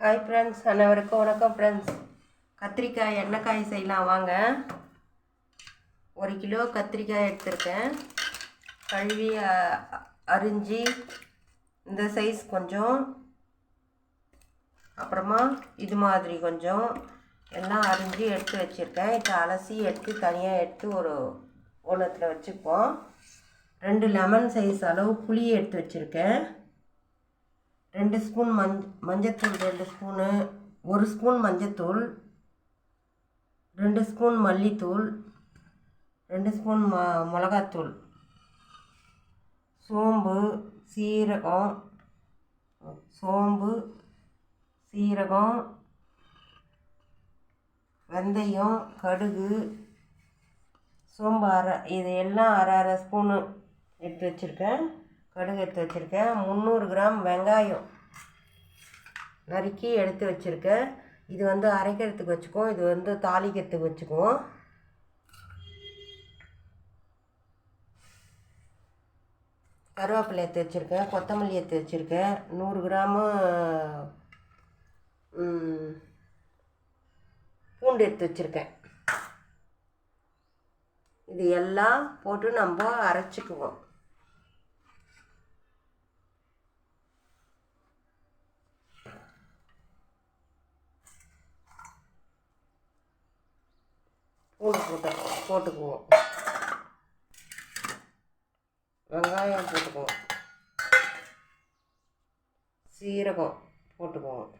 Hi friends அனைவருக்கும் வணக்கம் friends கத்திரிக்காய் எண்ணெய்க்காய் செய்யலாம். வாங்க. ஒரு கிலோ கத்திரிக்காய் எடுத்திருக்கேன். கழுவி அரிஞ்சி அரிஞ்சு இந்த சைஸ் கொஞ்சம். அப்புறமா இது மாதிரி கொஞ்சம். எல்லாம் அரிஞ்சு எடுத்து வச்சுருக்கேன். இப்போ அலசி எடுத்து தனியாக எடுத்து ஒரு ஓலத்தில் வச்சுப்போம். ரெண்டு லெமன் சைஸ் அளவு புளி எடுத்து வச்சுருக்கேன். ரெண்டு ஸ்பூன் மஞ் மஞ்சத்தூள் ரெண்டு ஸ்பூனு ஒரு ஸ்பூன் மஞ்சத்தூள் ரெண்டு ஸ்பூன் மல்லித்தூள் ரெண்டு ஸ்பூன் ம மிளகாத்தூள் சோம்பு சீரகம் சோம்பு சீரகம் வெந்தயம் கடுகு சோம்பு அரை இது எல்லாம் அரை அரை ஸ்பூனு எடுத்து வச்சுருக்கேன். கடுகு எடுத்து வச்சுருக்கேன். முந்நூறு கிராம் வெங்காயம். நறுக்கி எடுத்து வச்சுருக்கேன் இது வந்து அரைக்கிறதுக்கு வச்சுக்குவோம் இது வந்து தாளிக்கிறதுக்கு வச்சுக்குவோம் கருவேப்பிலை எடுத்து வச்சுருக்கேன் கொத்தமல்லி எடுத்து வச்சுருக்கேன் நூறு கிராமு பூண்டு எடுத்து வச்சுருக்கேன் இது எல்லாம் போட்டு நம்ம அரைச்சிக்குவோம் பூண்டு போட்டு போட்டுக்குவோம். வெங்காயம் போட்டுக்குவோம். சீரகம் போட்டுக்குவோம்.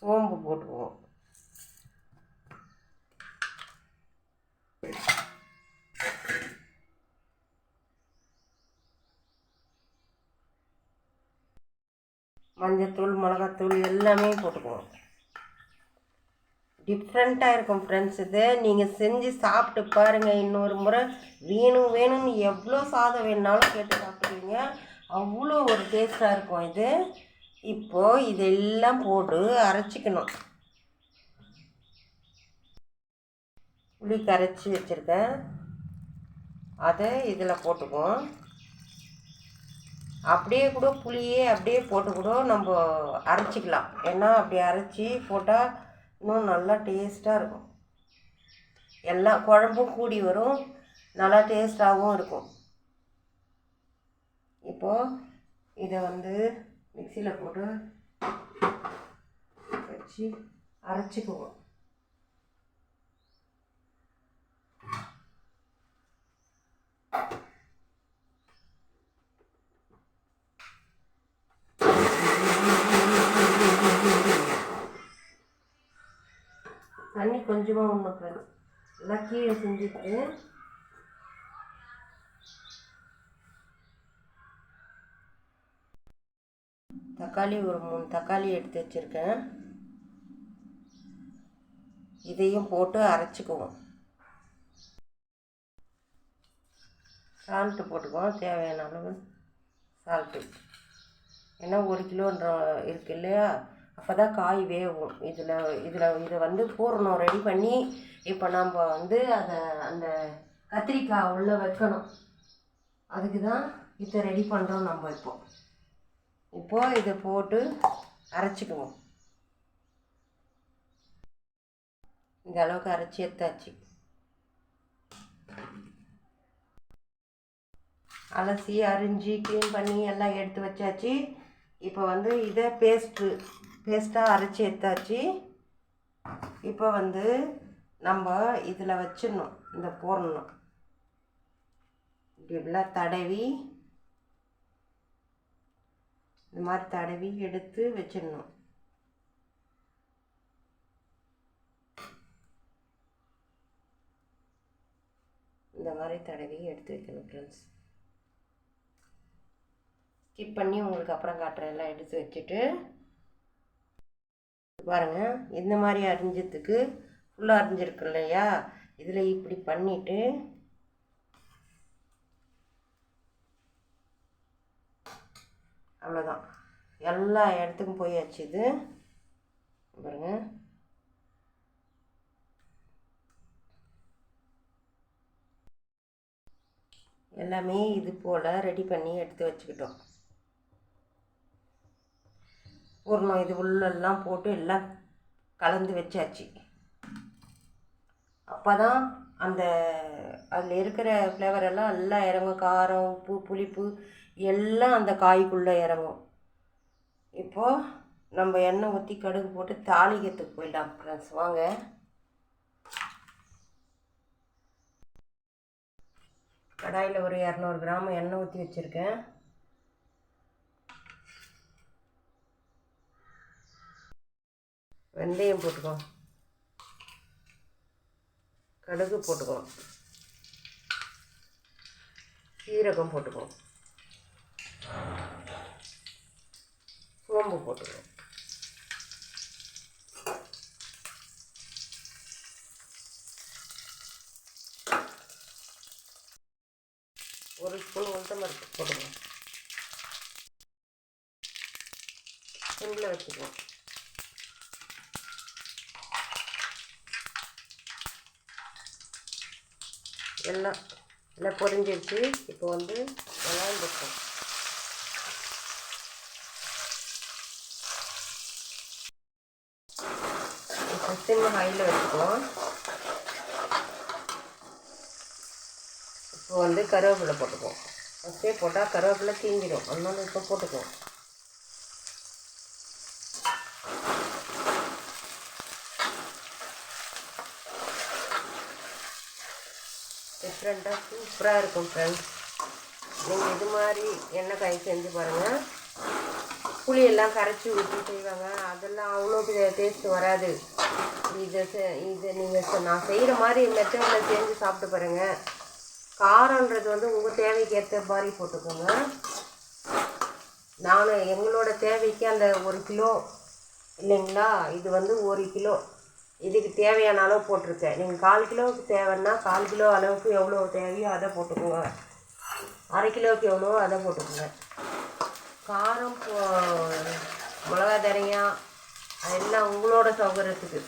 சோம்பு போட்டுக்குவோம். மஞ்சத்தூள் மிளகாத்தூள் எல்லாமே போட்டுக்குவோம். டிஃப்ரெண்ட்டாக இருக்கும் ஃப்ரெண்ட்ஸ் இது. நீங்கள் செஞ்சு சாப்பிட்டு பாருங்கள் இன்னொரு முறை வேணும் வேணும்னு எவ்வளோ சாதம் வேணுனாலும் கேட்டு சாப்பிடுவீங்க. அவ்வளோ ஒரு டேஸ்ட்டாக இருக்கும் இது. இப்போது இதெல்லாம் போட்டு அரைச்சிக்கணும். புளி கரைச்சி வச்சுருக்கேன். அதை இதில் போட்டுக்குவோம். அப்படியே கூட புளியே அப்படியே போட்டு கூட நம்ம அரைச்சிக்கலாம். ஏன்னா அப்படி அரைச்சி போட்டால் இன்னும் நல்லா டேஸ்ட்டாக இருக்கும். எல்லா குழம்பும் கூடி வரும். நல்லா டேஸ்ட்டாகவும் இருக்கும். இப்போது இதை வந்து மிக்சியில் போட்டு வச்சு அரைச்சிக்குவோம். கொஞ்சமாக ஒன்று ஃப்ரெண்ட்ஸ் எல்லாம் கீழே செஞ்சுட்டு தக்காளி ஒரு மூணு தக்காளி எடுத்து வச்சுருக்கேன். இதையும் போட்டு அரைச்சிக்குவோம். சால்ட்டு போட்டுக்குவோம். தேவையான அளவு சால்ட்டு. ஏன்னா ஒரு கிலோன்ற இருக்கு இல்லையா? அப்போ தான் காய் வேகும். இதில் இதில் இதை வந்து பூரணம் ரெடி பண்ணி இப்போ நம்ம வந்து அதை அந்த கத்திரிக்காய் உள்ளே வைக்கணும். அதுக்கு தான் இதை ரெடி பண்ணுறோம் நம்ம இப்போ. இப்போது இதை போட்டு அரைச்சிக்குவோம். இந்த அளவுக்கு அரைச்சி எடுத்தாச்சு. அலசி அரிஞ்சு க்ளீன் பண்ணி எல்லாம் எடுத்து வச்சாச்சு. இப்போ வந்து இதை பேஸ்ட்டு பேஸ்ட்டாக அரைச்சி எடுத்தாச்சு. இப்போ வந்து நம்ம இதில் வச்சிடணும் இந்த போடணும். இப்படி இப்படிலாம் தடவி இந்த மாதிரி தடவி எடுத்து வச்சிடணும். இந்த மாதிரி தடவி எடுத்து வைக்கணும் ஃப்ரெண்ட்ஸ் ஸ்கிப் பண்ணி உங்களுக்கு அப்புறம் காட்டுறேன். எல்லாம் எடுத்து வச்சுட்டு பாருங்கள் இந்த மாதிரி அரிஞ்சதுக்கு ஃபுல்லாக அரிஞ்சிருக்கு இல்லையா? இதில் இப்படி பண்ணிவிட்டு அவ்வளோதான் எல்லா இடத்துக்கும் போயாச்சு இது. பாருங்க. எல்லாமே இது போல் ரெடி பண்ணி எடுத்து வச்சுக்கிட்டோம். பூர்ணம் இது உள்ளெல்லாம் போட்டு எல்லாம் கலந்து வச்சாச்சு. அப்போ தான் அந்த அதில் இருக்கிற ஃப்ளேவர் எல்லாம் எல்லாம் இறங்கும். காரம் உப்பு புளிப்பு எல்லாம் அந்த காய்க்குள்ளே இறங்கும். இப்போது நம்ம எண்ணெய் ஊற்றி கடுகு போட்டு தாளிக்கிறதுக்கு போயிடலாம் ஃப்ரெண்ட்ஸ் வாங்க. கடாயில் ஒரு இரநூறு கிராம் எண்ணெய் ஊற்றி வச்சுருக்கேன். வெந்தயம் போட்டுக்கோ. கடுகு போட்டுக்கோ. சீரகம் போட்டுக்கோ. சோம்பு போட்டுக்கோ. ஒரு ஸ்பூன் உளுத்தம்பருப்பு போட்டுக்கோ. சிம்மில் வச்சுக்குவோம் எல்லாம் எல்லாம் பொரிஞ்சிருச்சு. இப்போ வந்து எல்லாம் இருக்கும் இப்போ ஹையில் வச்சுக்குவோம். இப்போ வந்து கருவேப்பிலை போட்டுக்குவோம். ஃபஸ்ட்டே போட்டால் கருவேப்பிலை தீஞ்சிடும். அதனால இப்போ போட்டுக்குவோம். டிஃப்ரெண்ட்டாக சூப்பராக இருக்கும் ஃப்ரெண்ட்ஸ் நீங்கள் இது மாதிரி எண்ணெய் காய் செஞ்சு பாருங்கள் புளியெல்லாம் கரைச்சி ஊற்றி செய்வாங்க. அதெல்லாம் அவ்வளோ டேஸ்ட் வராது. இது செ- இது நீங்கள் நான் செய்கிற மாதிரி மெத்தடில் செஞ்சு சாப்பிட்டு பாருங்கள் காரன்றது வந்து உங்கள் தேவைக்கு ஏற்ற மாதிரி போட்டுக்கோங்க. நான் எங்களோட தேவைக்கு அந்த ஒரு கிலோ இல்லைங்களா? இது வந்து ஒரு கிலோ. இதுக்கு தேவையான அளவு போட்டிருக்கேன். நீங்கள் கால் கிலோவுக்கு தேவைன்னா கால் கிலோ அளவுக்கு எவ்வளோ தேவையோ அதை போட்டுக்கோங்க. அரை கிலோவுக்கு எவ்வளோ அதை போட்டுக்கோங்க. காரம் போ மிளகா தனியா அதெல்லாம் உங்களோட சௌகரியத்துக்கு.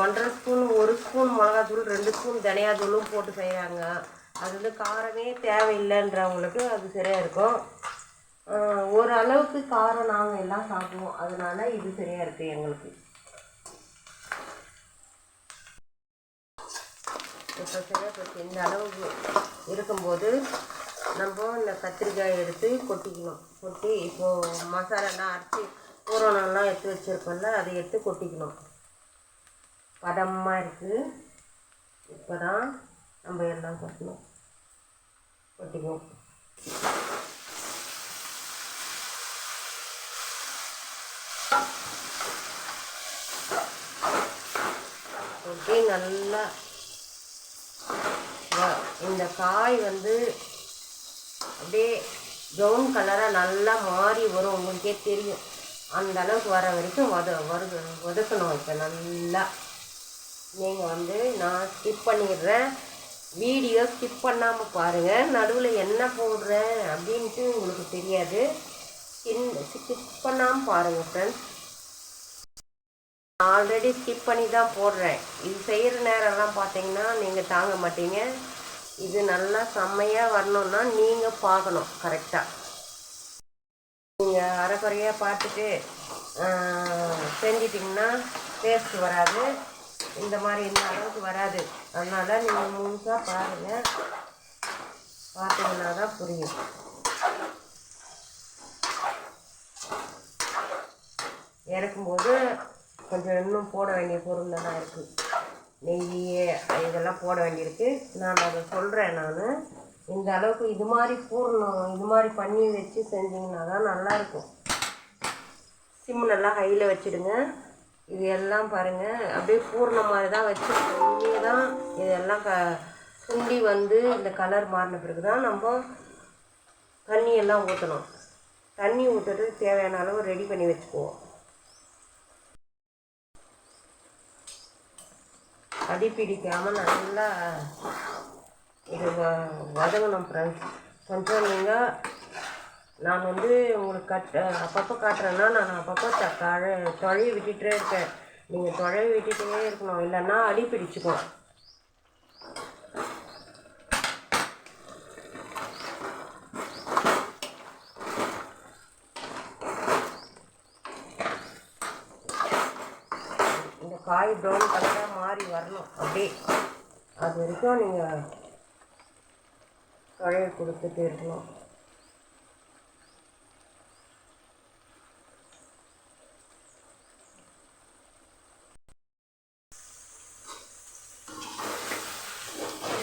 ஒன்றரை ஸ்பூன் ஒரு ஸ்பூன் மிளகாத்தூள் ரெண்டு ஸ்பூன் தனியாத்தூளும் போட்டு செய்கிறாங்க அது வந்து காரமே தேவையில்லைன்றவங்களுக்கு அது சரியாக இருக்கும். ஓரளவுக்கு ஒரு அளவுக்கு காரம் நாங்கள் எல்லாம் சாப்பிடுவோம். அதனால இது சரியாக இருக்குது எங்களுக்கு. இப்போ சரியாக இப்போ இந்த அளவுக்கு இருக்கும்போது நம்ம இந்த கத்திரிக்காய் எடுத்து கொட்டிக்கணும். கொட்டி இப்போது மசாலாலாம் அரைச்சி பூரணம்லாம் எடுத்து வச்சுருக்கோம்ல அதை எடுத்து கொட்டிக்கணும். பதமாக இருக்குது இப்போ தான் நம்ம எல்லாம் கொட்டணும். கொட்டிக்குவோம். கொட்டி நல்லா இந்த காய் வந்து அப்படியே ப்ரௌன் கலராக நல்லா மாறி வரும். உங்களுக்கே தெரியும். அந்த அளவுக்கு வர வரைக்கும் வத வரு ஒதுக்கணும் இப்போ நல்லா. நீங்கள் வந்து நான் ஸ்கிப் பண்ணிடுறேன். வீடியோ ஸ்கிப் பண்ணாமல் பாருங்கள் நடுவில் என்ன போடுறேன் அப்படின்ட்டு உங்களுக்கு தெரியாது. ஸ்கிப் பண்ணாமல் பாருங்கள் ஃப்ரெண்ட்ஸ் ஆல்ரெடி ஸ்கிப் பண்ணி தான் போடுறேன். இது செய்கிற நேரம்லாம் பார்த்தீங்கன்னா நீங்கள் தாங்க மாட்டீங்க. இது நல்லா செம்மையாக வரணும்னா நீங்கள் பார்க்கணும் கரெக்டாக நீங்கள் அரைக்குறையாக பார்த்துட்டு செஞ்சிட்டிங்கன்னா டேஸ்ட் வராது. இந்த மாதிரி இந்த அளவுக்கு வராது. அதனால் நீங்கள் முழுசாக பாருங்கள் பார்த்தீங்கன்னா தான் புரியும். இறக்கும்போது கொஞ்சம் இன்னும் போட வேண்டிய பொருளெல்லாம் இருக்குது நெய் இதெல்லாம் போட வேண்டியிருக்கு. நான் அதை சொல்கிறேன் நான். இந்த அளவுக்கு இது மாதிரி பூர்ணம் இது மாதிரி பண்ணி வச்சு செஞ்சிங்கன்னா தான் நல்லாயிருக்கும் சிம் நல்லா ஹையில் வச்சுடுங்க. இது எல்லாம் பாருங்கள் அப்படியே பூர்ணம் மாதிரி தான் வச்சு பண்ணி தான் இதெல்லாம் க சுண்டி வந்து இந்த கலர் மாறின பிறகு தான் நம்ம தண்ணியெல்லாம் ஊற்றணும் தண்ணி ஊற்றுறதுக்கு தேவையான அளவு ரெடி பண்ணி வச்சுக்குவோம். அடி பிடிக்காமல் நல்லா இது வ- வதங்கணும் ஃப்ரெண்ட்ஸ் கொஞ்சம் நீங்கள் நான் வந்து உங்களுக்கு கட் அப்பப்போ காட்டுறேன்னா நான் அப்பப்போ தழ தொழைய விட்டுட்டே இருக்கேன் நீங்கள் தொழைய விட்டுட்டே இருக்கணும். இல்லைன்னா அடி பிடிச்சிக்கும் காய் ப்ரௌன் கலராக மாறி வரணும். அப்படியே அது வரைக்கும் நீங்கள் தொழில் கொடுத்துட்டு இருக்கணும்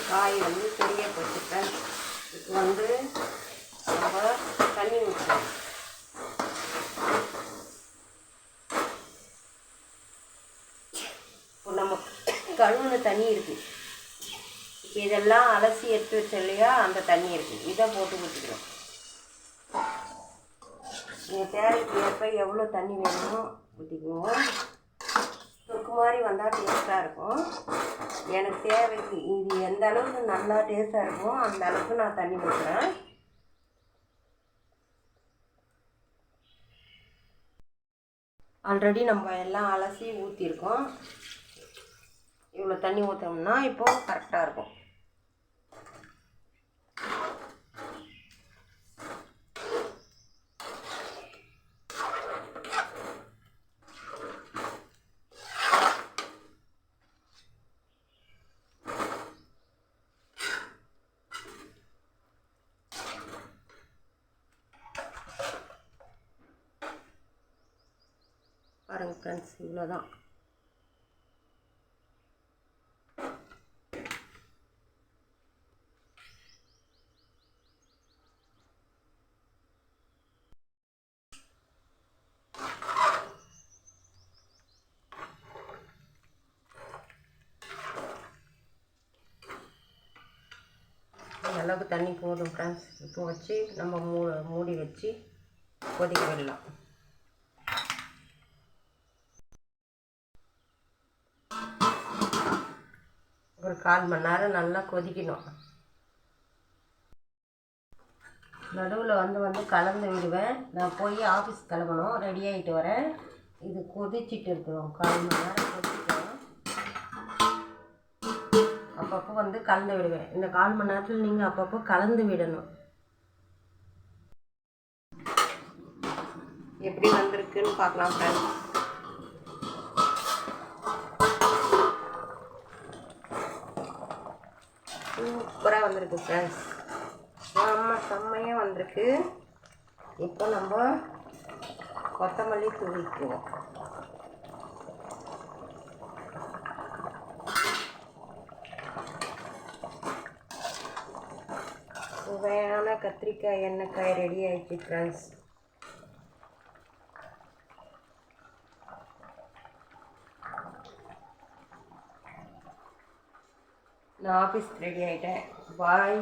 காய் வந்து பெரிய போச்சுட்டேன் இப்போ வந்து நம்ம தண்ணி ஊற்றணும் இப்போ நம்ம கழுவுன தண்ணி இருக்குது இதெல்லாம் அலசி எடுத்து வச்ச இல்லையா அந்த தண்ணி இருக்குது இதை போட்டு ஊற்றிக்கிறோம் நீங்கள் தேவைக்கு ஏற்ப எவ்வளோ தண்ணி வேணுமோ ஊற்றிக்குவோம் சுக்கு மாதிரி வந்தால் டேஸ்ட்டாக இருக்கும். எனக்கு தேவைக்கு இது எந்த அளவுக்கு நல்லா டேஸ்ட்டாக இருக்கும் அந்த அளவுக்கு நான் தண்ணி ஊற்றுறேன் ஆல்ரெடி நம்ம எல்லாம் அலசி ஊற்றிருக்கோம் இவ்வளோ தண்ணி ஊற்றோம்னா இப்போ கரெக்டாக இருக்கும். பாருங்கள் ஃப்ரெண்ட்ஸ் இவ்வளோ தான் இந்த அளவுக்கு தண்ணி போதும் ஃப்ரெண்ட்ஸ் இப்போ வச்சு நம்ம மூ மூடி வச்சு கொதிக்க விடலாம். ஒரு கால் மணி நேரம் நல்லா கொதிக்கணும். நடுவில் வந்து வந்து கலந்து விடுவேன். நான் போய் ஆஃபீஸ் கிளம்பணும். ரெடி ஆகிட்டு வரேன். இது கொதிச்சிட்டு இருக்கிறோம் கால் மணி நேரம் கொதிக்கிறோம் அப்பப்போ வந்து கலந்து விடுவேன். இந்த கால் மணி நேரத்தில் நீங்கள் அப்பப்போ கலந்து விடணும். எப்படி வந்திருக்குன்னு பார்க்கலாம் ஃப்ரெண்ட்ஸ் சூப்பராக வந்திருக்கு ஃப்ரெண்ட்ஸ் ஆமாம் செம்மையாக வந்திருக்கு. இப்போ நம்ம கொத்தமல்லி தூவிக்குவோம். சுவையான கத்திரிக்காய் எண்ணெய்க்காய் ரெடி ஆயிடுச்சு ஃப்ரெண்ட்ஸ் நான் ஆஃபீஸ் ரெடி ஆகிட்டேன் பாய்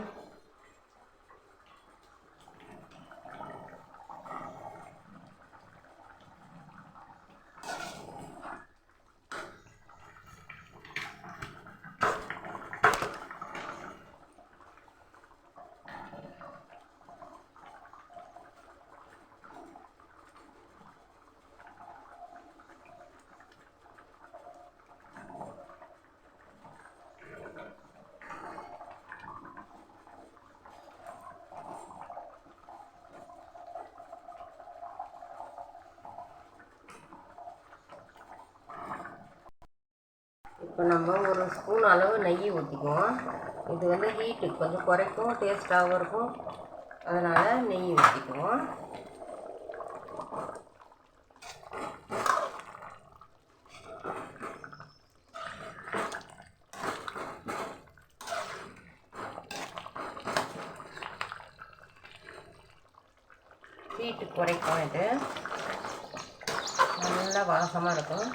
இப்போ நம்ம ஒரு ஸ்பூன் அளவு நெய் ஊற்றிக்குவோம். இது வந்து ஹீட்டு கொஞ்சம் குறைக்கும் டேஸ்ட்டாகவும் இருக்கும். அதனால் நெய் ஊற்றிக்குவோம். ஹீட்டு குறைக்கும் இது. நல்லா வாசமாக இருக்கும்.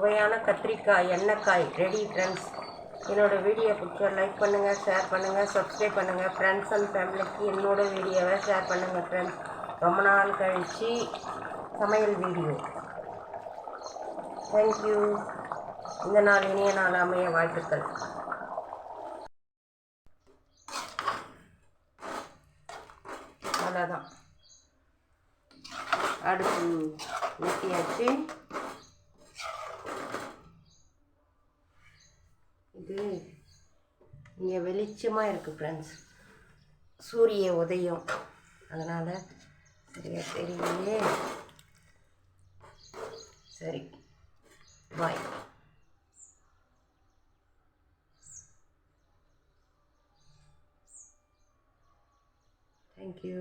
சுவையான கத்திரிக்காய் எண்ணெய்க்காய் ரெடி ஃப்ரெண்ட்ஸ் என்னோடய வீடியோ பிடிச்சா லைக் பண்ணுங்கள் ஷேர் பண்ணுங்கள் சப்ஸ்கிரைப் பண்ணுங்கள் ஃப்ரெண்ட்ஸ் அண்ட் ஃபேமிலிக்கு என்னோடய வீடியோவை ஷேர் பண்ணுங்கள் ஃப்ரெண்ட்ஸ் ரொம்ப நாள் கழித்து சமையல் வீடியோ தேங்க்யூ இந்த நாள் இனிய நாள் அமைய வாழ்த்துக்கள். அவ்வளோதான் அடுப்பு நிறுத்தியாச்சு இது இங்கே வெளிச்சமாக இருக்குது ஃப்ரெண்ட்ஸ் சூரிய உதயம். அதனால் சரியாக தெரியலையே. சரி பாய் தேங்க்யூ